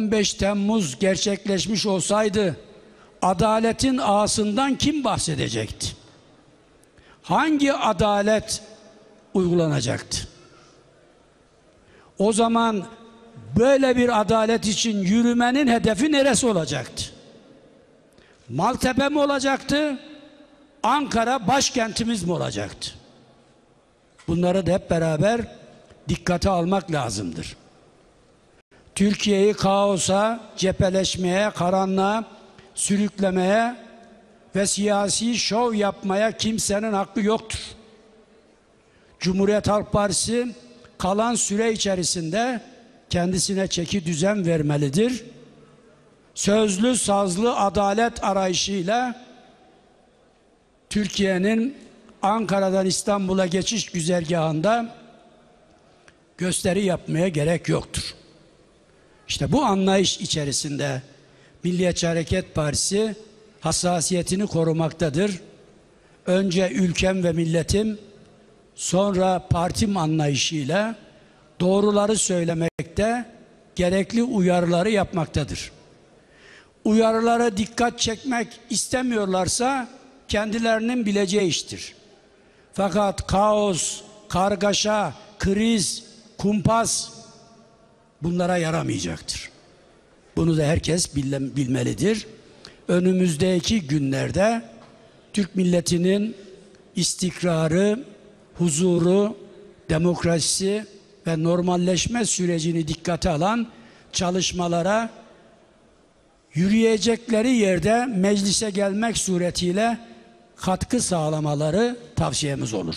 15 Temmuz gerçekleşmiş olsaydı adaletin ağasından kim bahsedecekti? Hangi adalet uygulanacaktı? O zaman böyle bir adalet için yürümenin hedefi neresi olacaktı? Maltepe mi olacaktı? Ankara başkentimiz mi olacaktı? Bunları da hep beraber dikkate almak lazımdır. Türkiye'yi kaosa, cepheleşmeye, karanlığa sürüklemeye ve siyasi şov yapmaya kimsenin hakkı yoktur. Cumhuriyet Halk Partisi kalan süre içerisinde kendisine çeki düzen vermelidir. Sözlü sazlı adalet arayışıyla Türkiye'nin Ankara'dan İstanbul'a geçiş güzergahında gösteri yapmaya gerek yoktur. İşte bu anlayış içerisinde Milliyetçi Hareket Partisi hassasiyetini korumaktadır. Önce ülkem ve milletim, sonra partim anlayışıyla doğruları söylemekte, gerekli uyarıları yapmaktadır. Uyarılara dikkat çekmek istemiyorlarsa kendilerinin bileceği iştir. Fakat kaos, kargaşa, kriz, kumpas bunlara yaramayacaktır. Bunu da herkes bilmelidir. Önümüzdeki günlerde Türk milletinin istikrarı, huzuru, demokrasisi ve normalleşme sürecini dikkate alan çalışmalara yürüyecekleri yerde meclise gelmek suretiyle katkı sağlamaları tavsiyemiz olur.